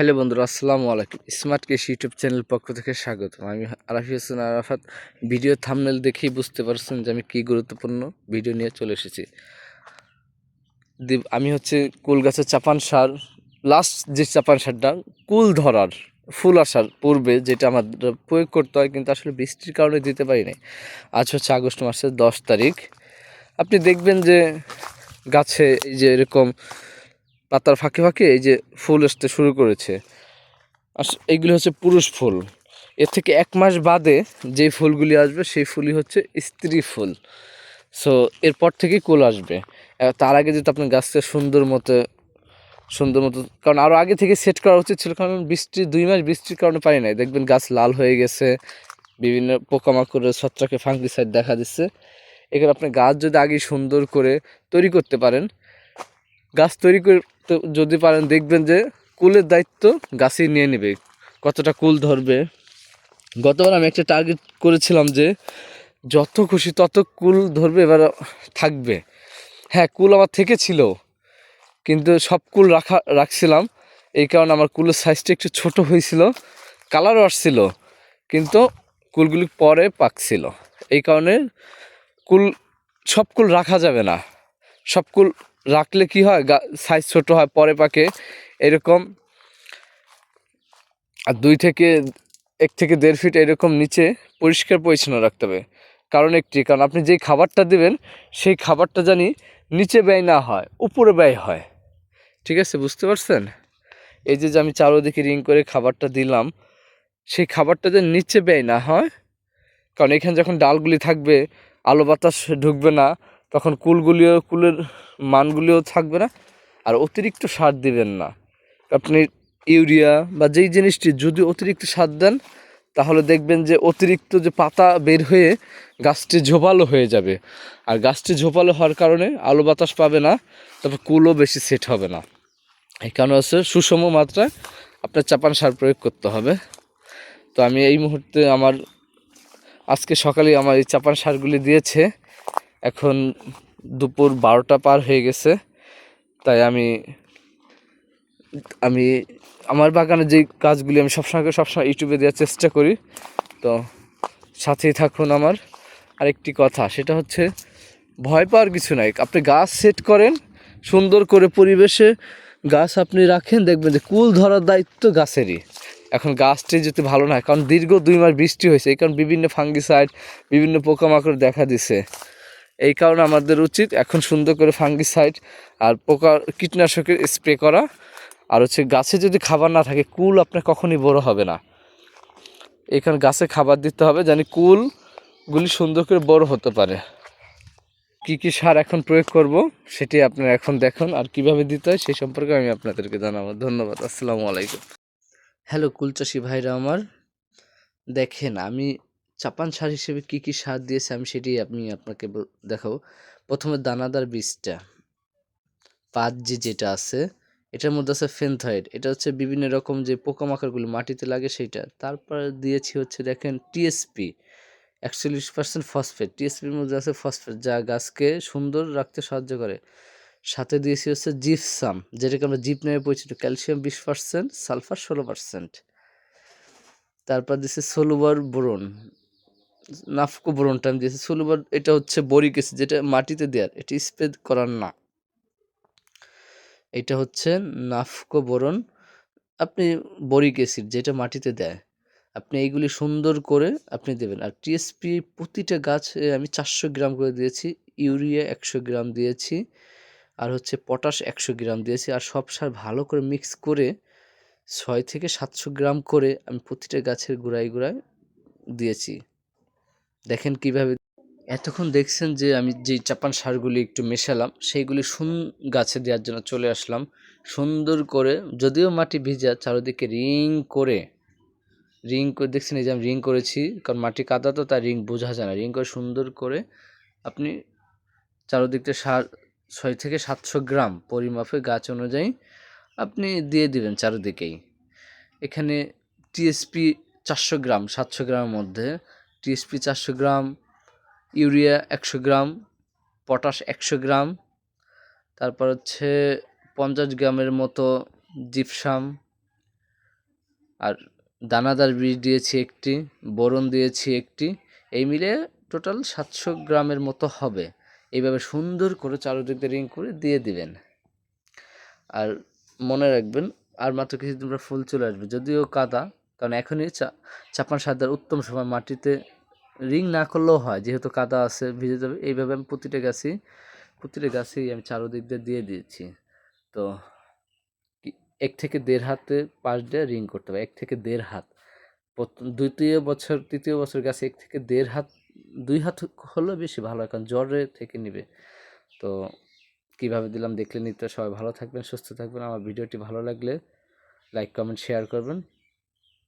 Hello বন্ধুরা, আসসালামু আলাইকুম। স্মার্ট কেস ইউটিউব চ্যানেল পক্ষ থেকে স্বাগত আমি আরাফি হোসেন আরাফাত। ভিডিও থামনেল দেখেই বুঝতে পারছেন যে আমি কী গুরুত্বপূর্ণ ভিডিও নিয়ে চলে এসেছি। আমি হচ্ছে কুল গাছের চাপান সার লাস্ট যে চাপান সারটা, কুল ধরার, ফুল আসার পূর্বে যেটা আমাদের প্রয়োগ করতে হয়, কিন্তু আসলে বৃষ্টির কারণে দিতে পারি নাই। আজ হচ্ছে আগস্ট মাসের দশ তারিখ। আপনি দেখবেন যে গাছে এই যে এরকম পাতার ফাঁকে ফাঁকে এই যে ফুল আসতে শুরু করেছে। আর এইগুলি হচ্ছে পুরুষ ফুল। এর থেকে এক মাস বাদে যে ফুলগুলি আসবে, সেই ফুলই হচ্ছে স্ত্রী ফুল। সো এরপর থেকেই কুল আসবে। তার আগে যদি আপনার গাছটা সুন্দর মতো সুন্দর মতো, কারণ আরও আগে থেকে সেট করা উচিত ছিল, কারণ বৃষ্টি, দুই মাস বৃষ্টির কারণে পারি নাই। দেখবেন গাছ লাল হয়ে গেছে, বিভিন্ন পোকামাকড়ের ছত্রাকে ফাঙ্গিসাইড দেখা দিচ্ছে। এখানে আপনি গাছ যদি আগে সুন্দর করে তৈরি করতে পারেন, গাছ তৈরি করতে যদি পারেন, দেখবেন যে কুলের দায়িত্ব গাছই নিয়ে নেবে। কতটা কুল ধরবে। গতবার আমি একটা টার্গেট করেছিলাম যে যত খুশি তত কুল ধরবে, এবার থাকবে। হ্যাঁ কুল আমার থেকে ছিল কিন্তু সব কুল রাখা, রাখছিলাম। এই কারণে আমার কুলের সাইজটা একটু ছোট হয়েছিল কালারও আসছিল, কিন্তু কুলগুলি পরে পাকছিল। এই কারণে কুল, সব কুল রাখা যাবে না। সব কুল রাখলে কি হয়? সাইজ ছোট হয়, পরে পাকে, এরকম। আর দুই থেকে, এক থেকে দেড় ফিট এরকম নিচে পরিষ্কার পরিচ্ছন্ন রাখতে হবে। কারণ একটি, কারণ আপনি যেই খাবারটা দেবেন, সেই খাবারটা জানি নিচে ব্যয় না হয়, উপরে ব্যয় হয়। ঠিক আছে, বুঝতে পারছেন? এই যে আমি চারোদিকে রিং করে খাবারটা দিলাম, সেই খাবারটা যেন নিচে ব্যয় না হয়, কারণ এখানে যখন ডালগুলি থাকবে, আলো বাতাস ঢুকবে না তখন কুলগুলিও, কুলের মানগুলিও থাকবে না আর অতিরিক্ত সার দিবেন না। আপনি ইউরিয়া বা যেই জিনিসটি যদি অতিরিক্ত সার দেন, তাহলে দেখবেন যে অতিরিক্ত যে পাতা বের হয়ে গাছটি ঝোপালো হয়ে যাবে। আর গাছটি ঝোপালো হওয়ার কারণে আলো বাতাস পাবে না, তারপর কুলও বেশি সেট হবে না। এই কারণে হচ্ছে সুষম মাত্রায় আপনার চাপান সার প্রয়োগ করতে হবে। তো আমি এই মুহূর্তে আমার, আজকে সকালে আমার এই চাপান সারগুলি দিয়েছে। এখন দুপুর বারোটা পার হয়ে গেছে। তাই আমি আমি আমার বাগানে যে কাজগুলি আমি সবসময় সবসময় ইউটিউবে দেওয়ার চেষ্টা করি। তো সাথেই থাকুন আমার। আরেকটি কথা, সেটা হচ্ছে ভয় পাওয়ার কিছু নাই। আপনি গাছ সেট করেন, সুন্দর করে পরিবেশে গাছ আপনি রাখেন, দেখবেন যে কুল ধরার দায়িত্ব গাছেরই। এখন গাছটি যদি ভালো না কারণ দীর্ঘ দুই মাস বৃষ্টি হয়েছে, এই কারণ বিভিন্ন ফাঙ্গিসাইড বিভিন্ন পোকামাকড় দেখা দিছে। এই কারণে আমাদের উচিত এখন সুন্দর করে ফাঙ্গিসাইড আর পোকা কীটনাশকের স্প্রে করা। আর হচ্ছে গাছে যদি খাবার না থাকে, কুল আপনার কখনই বড় হবে না। এখানে গাছে খাবার দিতে হবে জানি কুলগুলি সুন্দর করে বড় হতে পারে। কি কি সার এখন প্রয়োগ করব সেটি আপনারা এখন দেখুন আর কীভাবে দিতে হয় সেই সম্পর্কে আমি আপনাদেরকে জানাব। ধন্যবাদ, আসসালামু আলাইকুম। হ্যালো কুলচাষি ভাইরা আমার, দেখেন আমি চাপান সার হিসেবে কি কি সার দিয়েছে আমি সেটি আমি আপনাকে দেখাবো। প্রথমে দানাদার বীজটা পাঁচ জি যেটা আছে, এটার মধ্যে আছে ফেনথয়েড, এটা হচ্ছে বিভিন্ন রকম যে পোকামাকড়গুলো মাটিতে লাগে সেইটা। তারপরে দিয়েছি হচ্ছে দেখেন টিএসপি একচল্লিশ পার্সেন্ট ফসফেট টিএসপির মধ্যে আছে ফসফেট যা গাছকে সুন্দর রাখতে সাহায্য করে। সাথে দিয়েছি হচ্ছে জিপসাম যেটাকে আমরা জিপ নামে পরিচিত ক্যালসিয়াম বিশ পার্সেন্ট সালফার ষোলো পার্সেন্ট তারপর দিয়েছি সোলুবার বোরন নাফকো আমি দিয়েছি। সোলুবার এটা হচ্ছে বরিক অ্যাসিড যেটা মাটিতে দেওয়ার এটা স্প্রে করার না। এটা হচ্ছে নাফকো বোরন। আপনি বরিক অ্যাসিড যেটা মাটিতে দেয়, আপনি এইগুলি সুন্দর করে আপনি দেবেন। আর টিএসপি প্রতিটা গাছে আমি চারশো গ্রাম করে দিয়েছি, ইউরিয়া একশো গ্রাম দিয়েছি, আর হচ্ছে পটাশ একশো গ্রাম দিয়েছি, আর সব সার ভালো করে মিক্স করে ছয় থেকে সাতশো গ্রাম করে আমি প্রতিটা গাছের গোড়ায় গোড়ায় দিয়েছি। দেখেন কীভাবে এতক্ষণ দেখছেন যে আমি যে চাপান সারগুলি একটু মেশালাম, সেইগুলি সুন গাছে দেওয়ার জন্য চলে আসলাম। সুন্দর করে যদিও মাটি ভিজা, চারিদিকে রিং করে রিং করে, দেখছেন এই যে আমি রিং করেছি, কারণ মাটি কাদা তো, তাই রিং বোঝা যায় না। রিং করে সুন্দর করে আপনি চারোদিকটা সার, ছয় থেকে সাতশো গ্রাম পরিমাপে গাছ অনুযায়ী আপনি দিয়ে দিবেন চারিদিকেই। এখানে টিএসপি চারশো গ্রাম, সাতশো গ্রামের মধ্যে টিএসপি চারশো গ্রাম, ইউরিয়া একশো গ্রাম, পটাশ একশো গ্রাম, তারপর হচ্ছে পঞ্চাশ গ্রামের মতো জিপসাম আর দানাদার বীজ দিয়েছি একটি, বোরন দিয়েছি একটি, এই মিলে টোটাল সাতশো গ্রামের মতো হবে। এইভাবে সুন্দর করে চারোদিক রিং করে দিয়ে দিবেন। আর মনে রাখবেন, আর মাত্র কিছুদিন পর ফুল চলে আসবে, যদিও কাদা কারণ এখনই চা, চাপান সার দেওয়ার উত্তম সময় মাটিতে রিং না করলেও হয়, যেহেতু কাদা আছে, ভিজে যাবে, এইভাবে আমি প্রতিটা গাছই প্রতিটা গাছেই আমি চারোদিক দিয়ে দিয়ে দিয়েছি। তো এক থেকে দেড় হাতে পাশ দিয়ে রিং করতে হবে, এক থেকে দেড় হাত। দ্বিতীয় বছর, তৃতীয় বছর গাছে এক থেকে দেড় হাত, দুই হাত হলে বেশি ভালো কারণ জ্বরে থেকে নিবে। তো কীভাবে দিলাম, দেখলে নিতে সবাই ভালো থাকবেন, সুস্থ থাকবেন। আমার ভিডিওটি ভালো লাগলে লাইক, কমেন্ট, শেয়ার করবেন।